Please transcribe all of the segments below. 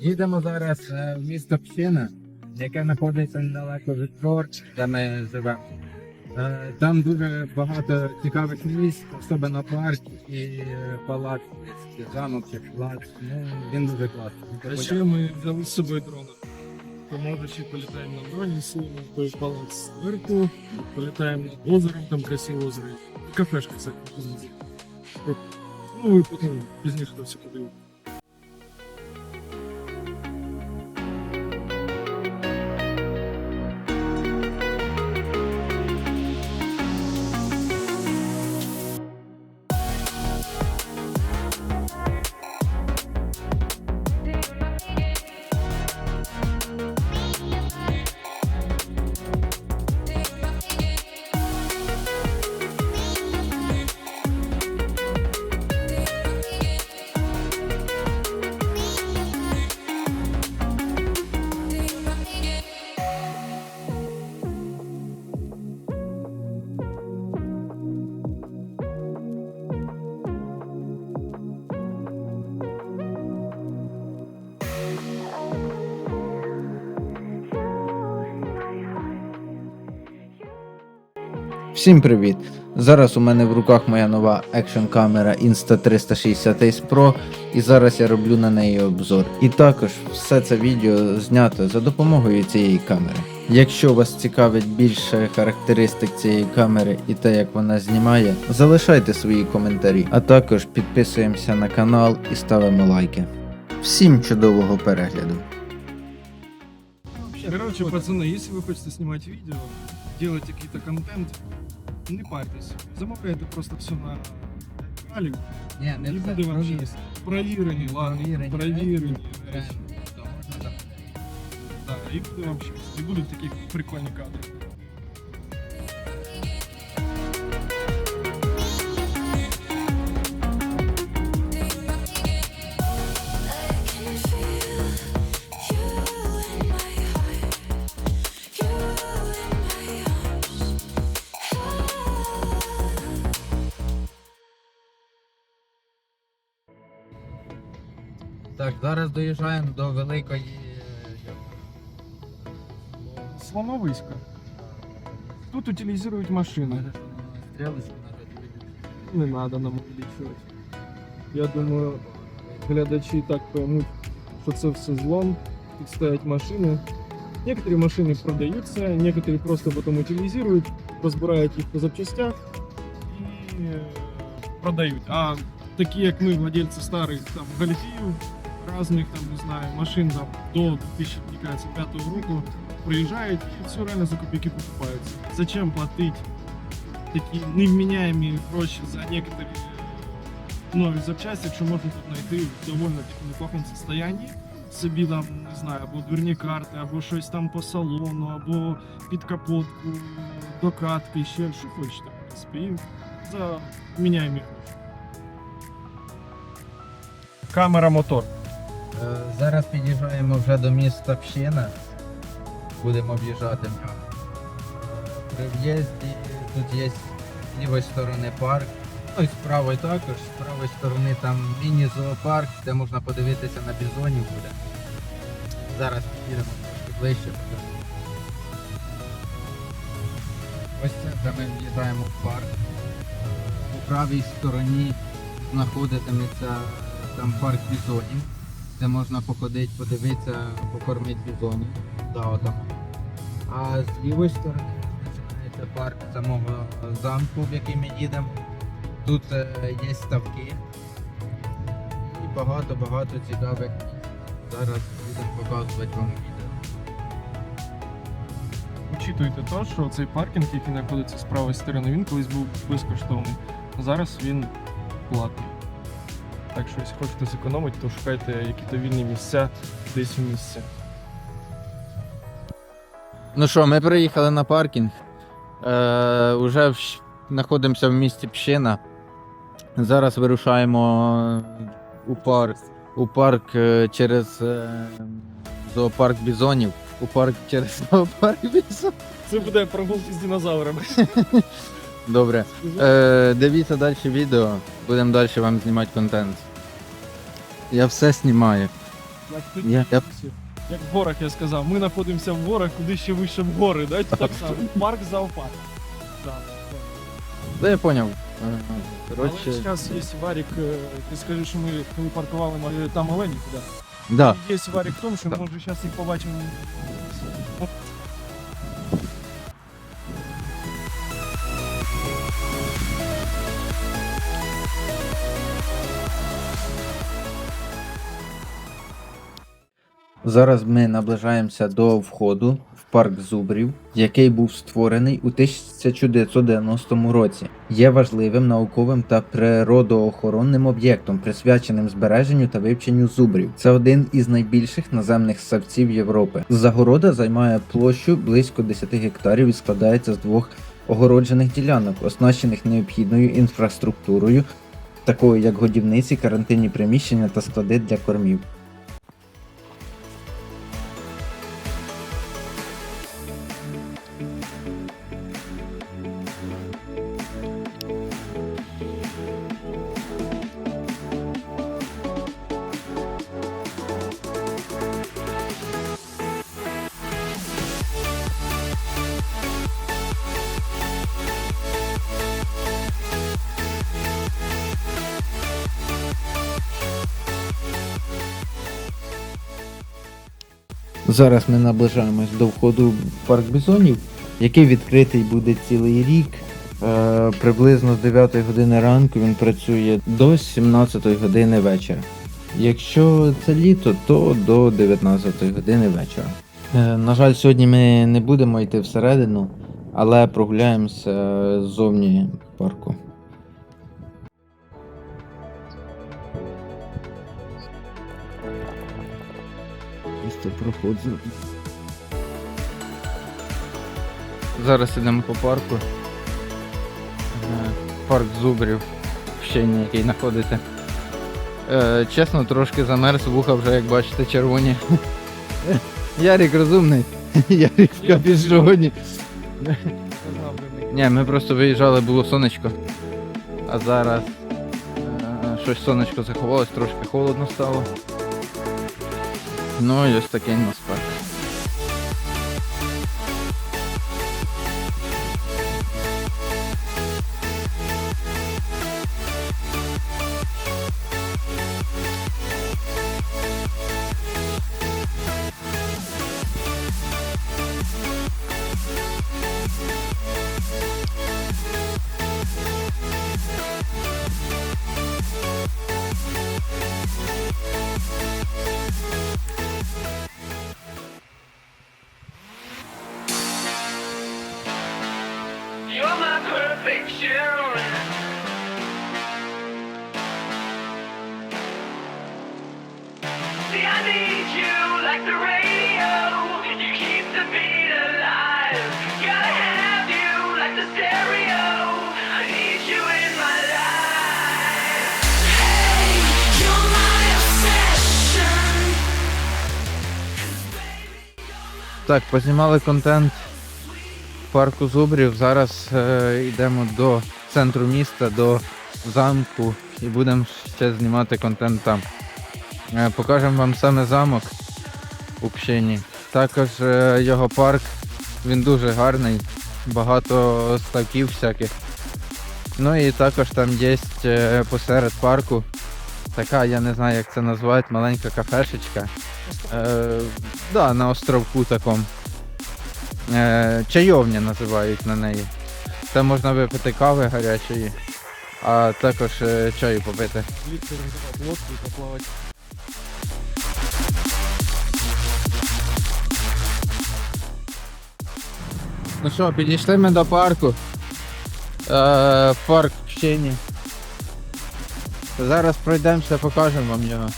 Їдемо зараз е, в місто Пщина, яке знаходиться недалеко від Фор, де ми живемо. Е, Там дуже багато цікавих місць, особливо парк і е, палац, замок чи плац. Ну, він дуже класний. А ще ми взяли з собою дрона. Тому ще політаємо на дроні, сілимо в той палац зверху, політаємо над озером, там красиве озеро. Кафешка всяка. Ну і потім пізніше то все подивимо. Всім привіт! Зараз у мене в руках моя нова екшн камера Insta360 Ace Pro і зараз я роблю на неї обзор. І також все це відео знято за допомогою цієї камери. Якщо вас цікавить більше характеристик цієї камери і те, як вона знімає, залишайте свої коментарі, а також підписуємося на канал і ставимо лайки. Всім чудового перегляду! Короче, пацаны, если вы хотите снимать видео, делать какие-то контент, не парьтесь. Замовляйте просто все на каналі. Ні, не І все, буде вам провіз. щастя. Провірені, ладно, Провірені провірені. речі, речі. то можна так. Так, і буде вам щастя. І будуть такі прикольні кадри. доїжджаємо до великої. Слоновиська. Тут утилізують машини. Може, стрілочку навіть Не надо нам увеличивать. Я думаю, глядачі так поймуть, що це все злом. Тут стоять машини. Некоторые машины продаются, некоторые просто потом утилизируют, разбирают их по запчастях и э, продают. А такие, как мы, владельцы старых там гольфів, разных там, не знаю, машин там до 2005 року, приезжают и все реально за копейки покупаются. Зачем платить такі невміняємі гроші за некоторі нові запчасті, якщо можна тут знайти в доволі таки неплохому стані. Собі там, не знаю, або дверні карти, або щось там по салону, або під капотку, докатки, ще що хочете, в принципі. І за міняємі гроші. Камера мотор. Зараз під'їжджаємо вже до міста Пщина. Будемо об'їжджати. Е, При в'їзді тут є з лівої сторони парк. Ну і з правої також. З правої сторони там міні-зоопарк, де можна подивитися на бізонів буде. Зараз під'їдемо трошки ближче. Ось це вже ми в'їжджаємо в парк. У правій стороні знаходитиметься там парк бізонів де можна походити, подивитися, покормити бізонів. Да. А з лівої сторони починається парк самого замку, в який ми їдемо. Тут е, є ставки і багато-багато цікавих місць. Зараз будемо показувати вам відео. Учитуйте те, що цей паркінг, який знаходиться з правої сторони, він колись був безкоштовний. Зараз він платний. Так що, якщо хочете зекономити, то шукайте які-то вільні місця десь в місці. Ну що, ми приїхали на паркінг. Е, уже в, знаходимося в місті Пщина. Зараз вирушаємо у парк. У парк е, через е, зоопарк бізонів. У парк через зоопарк бізонів. Це буде прогулки з динозаврами. Добре. Е, дивіться далі відео. Будемо далі вам знімати контент. Я все знімаю. Так, тут Я- я- Як в горах я сказав, ми знаходимося в горах, куди ще вище в гори, да? Так само. Парк зоопарк. Да. Да, я поняв. Але Коротше. зараз є варік, е, ти скажи, що ми коли паркували ма- там олені, да? Да. Є варік в тому, що Так. може зараз їх побачимо. Зараз ми наближаємося до входу в парк зубрів, який був створений у 1990 році. Є важливим науковим та природоохоронним об'єктом, присвяченим збереженню та вивченню зубрів. Це один із найбільших наземних ссавців Європи. Загорода займає площу близько 10 гектарів і складається з двох огороджених ділянок, оснащених необхідною інфраструктурою, такою як годівниці, карантинні приміщення та склади для кормів. Зараз ми наближаємось до входу в парк бізонів, який відкритий буде цілий рік. Е, приблизно з 9 години ранку він працює до 17 години вечора. Якщо це літо, то до 19 години вечора. Е, на жаль, сьогодні ми не будемо йти всередину, але прогуляємося ззовні парку. Просто проходжу. Зараз йдемо по парку. Е, Парк зубрів, вщені, який знаходиться. Е, чесно, трошки замерз, вуха вже, як бачите, червоні. Ярик розумний. Ярик в капюшоні. Ні, ми просто виїжджали, було сонечко. А зараз е, щось сонечко заховалось, трошки холодно стало. Ну і ось такий у нас Так, познімали контент в парку Зубрів. Зараз е, йдемо до центру міста, до замку і будемо ще знімати контент там. Е, покажемо вам саме замок у Пщині. Також е, його парк, він дуже гарний, багато ставків всяких. Ну і також там є е, посеред парку така, я не знаю як це назвати, маленька кафешечка. Е, да, на островку такому. Е, чайовня називають на неї. Там можна випити кави гарячої, а також е, чаю попити. Звідси рендувати лодку і поплавати. Ну що, підійшли ми до парку. Е, парк в Щині. Зараз пройдемося, покажемо вам його.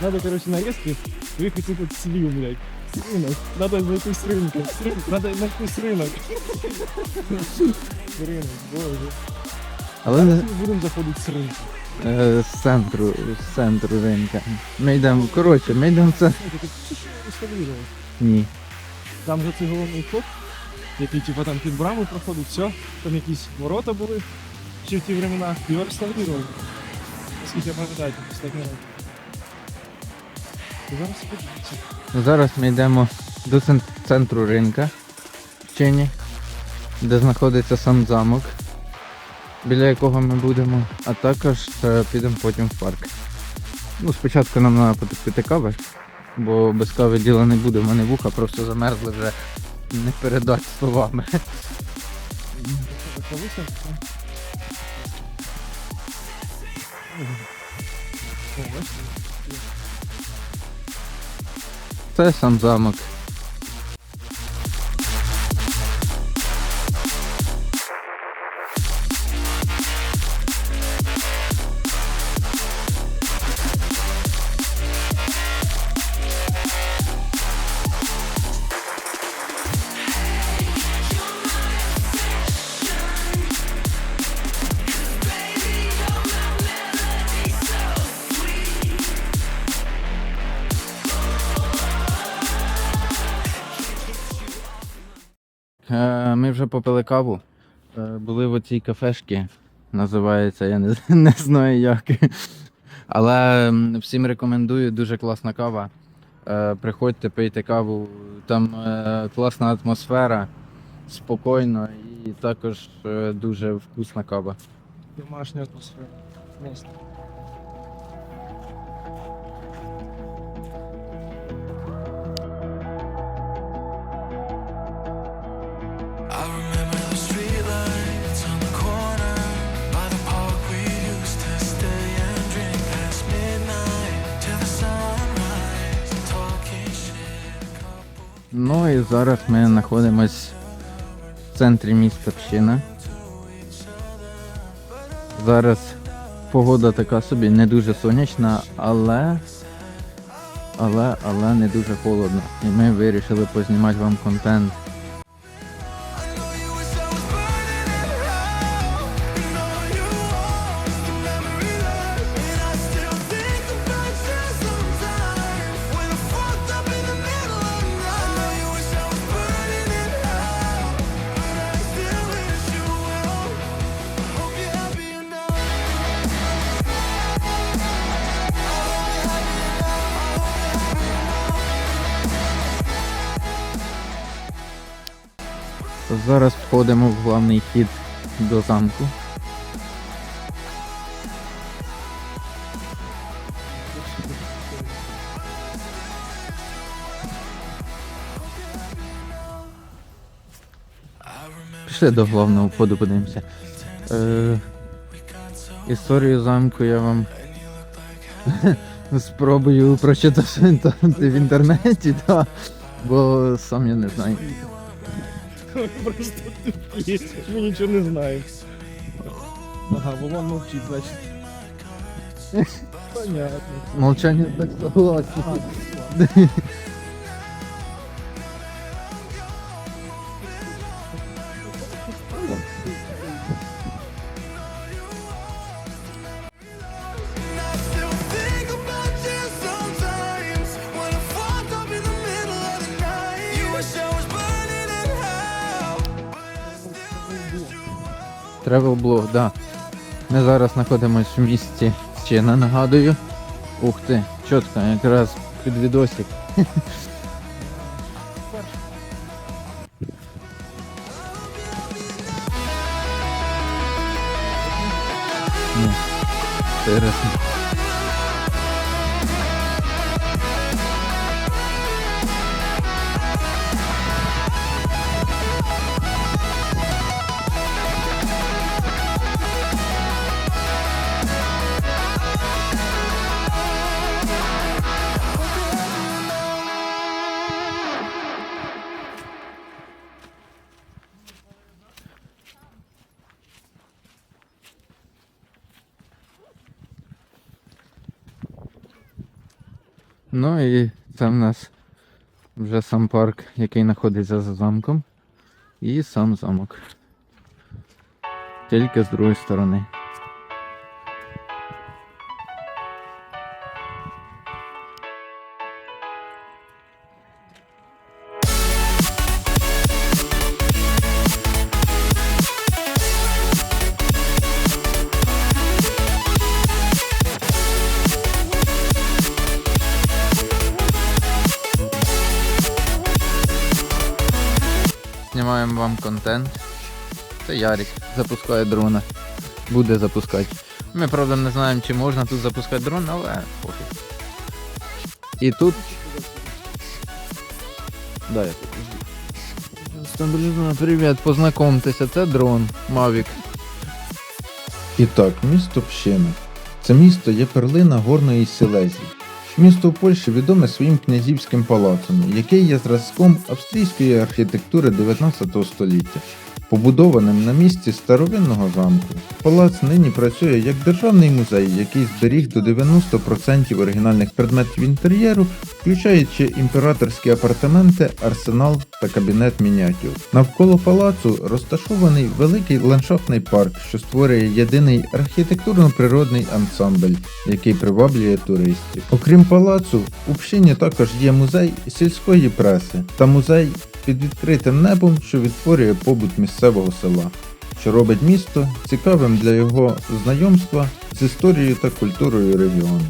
Надо, короче, нарезки выехать этот слив, блядь. С рынок. Надо зайти с рынка. С рынка. Надо найти с рынок. С рынок, боже. Але не Будемо заходити з ринку. е, з центру, з центру ринка. Ми йдемо, коротше, ми йдемо в центр. Ні. Там же цей головний вход, який типу там під браму проходить, все, там якісь ворота були ще в ті времена, його реставрували. Наскільки я пам'ятаю, останній раз. І Зараз подивіться. Зараз ми йдемо до центру ринка в Чині, де знаходиться сам замок, біля якого ми будемо, а також е, підемо потім в парк. Ну, спочатку нам треба потопити кави, бо без кави діла не буде, в мене вуха просто замерзли вже не передати словами. Це сам замок. Вже попили каву. Е, Були в оцій кафешці. Називається, я не, не знаю як. Але всім рекомендую, дуже класна кава. Е, Приходьте, пийте каву. Там е, класна атмосфера, спокійно і також дуже вкусна кава. Домашня атмосфера. Місто. Ну і зараз ми знаходимось в центрі міста Пщина. Зараз погода така собі не дуже сонячна, але. Але, але не дуже холодно. І ми вирішили познімати вам контент. Входимо в головний хід до замку. Пішли до головного входу, подивимося. Е, історію замку я вам спробую прочитати в інтернеті, та, бо сам я не знаю. Просто тупі. Ми нічого не знаємо. Ага, Вован мовчить, значить. Понятно. Молчание так согласен. Travel блог, да. Ми зараз знаходимося в місті Чина, нагадую. Ух ти, чітко, якраз під відосик. Ну, Ну і це в нас вже сам парк, який знаходиться за замком. І сам замок. Тільки з другої сторони. Це Ярик запускає дрона. Буде запускати. Ми, правда, не знаємо, чи можна тут запускати дрон, але пофіг. І тут. Да, я. Стабілізовано, привіт, познайомтеся, це дрон Mavic. І так, місто Пщина. Це місто є перлина горної Силезії. Місто в Польщі відоме своїм князівським палацом, який є зразком австрійської архітектури 19 століття, побудованим на місці старовинного замку. Палац нині працює як державний музей, який зберіг до 90% оригінальних предметів інтер'єру, включаючи імператорські апартаменти, арсенал та кабінет мініатюр. Навколо палацу розташований великий ландшафтний парк, що створює єдиний архітектурно-природний ансамбль, який приваблює туристів. Окрім палацу, у Пщині також є музей сільської преси та музей під відкритим небом, що відтворює побут місцевого села, що робить місто цікавим для його знайомства з історією та культурою регіону.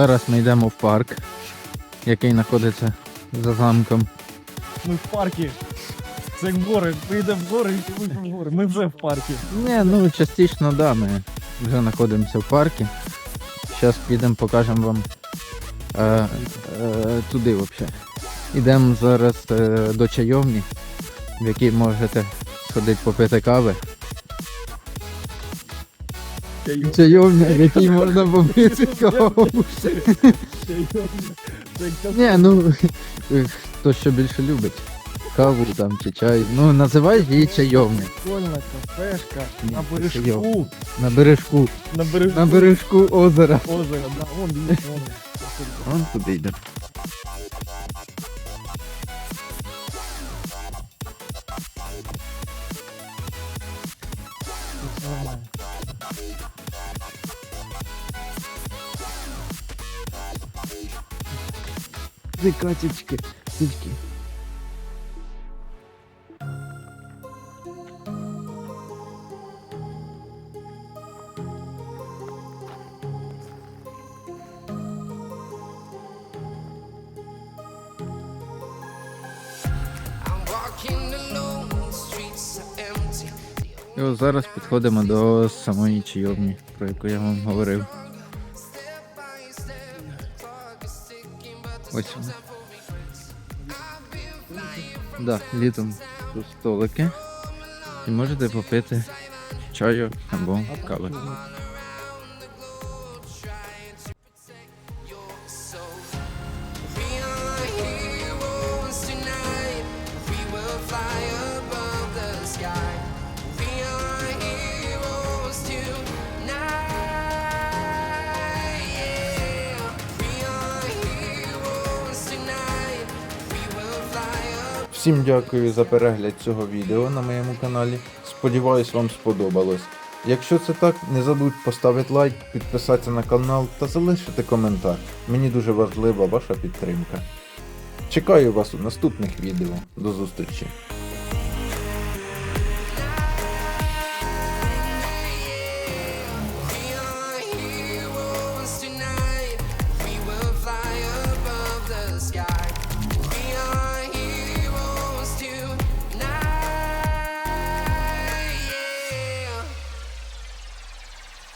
Зараз ми йдемо в парк, який знаходиться за замком. Ми в парку. Це як гори. Ми йдемо в гори і ми в гори. Ми вже в парку. Ні, ну частично, да, ми вже знаходимося в парку. Зараз підемо, покажемо вам е, е, туди взагалі. Йдемо зараз е, до чайовні, в якій можете сходити попити кави. Чайовня, в якій можна попити каву. Ні, ну хто що більше любить. Каву там чи чай. Ну називай її чайовня. Прикольна кафешка на бережку. На бережку. На бережку На бережку озера. озера. Да, вон дивіться. Вон туди йде. Ти катечки, empty. І ось зараз підходимо до самої чайовні, про яку я вам говорив. Ось. Да, літом тут столики. І можете попити чаю або кави. Всім дякую за перегляд цього відео на моєму каналі. Сподіваюсь, вам сподобалось. Якщо це так, не забудь поставити лайк, підписатися на канал та залишити коментар. Мені дуже важлива ваша підтримка. Чекаю вас у наступних відео. До зустрічі!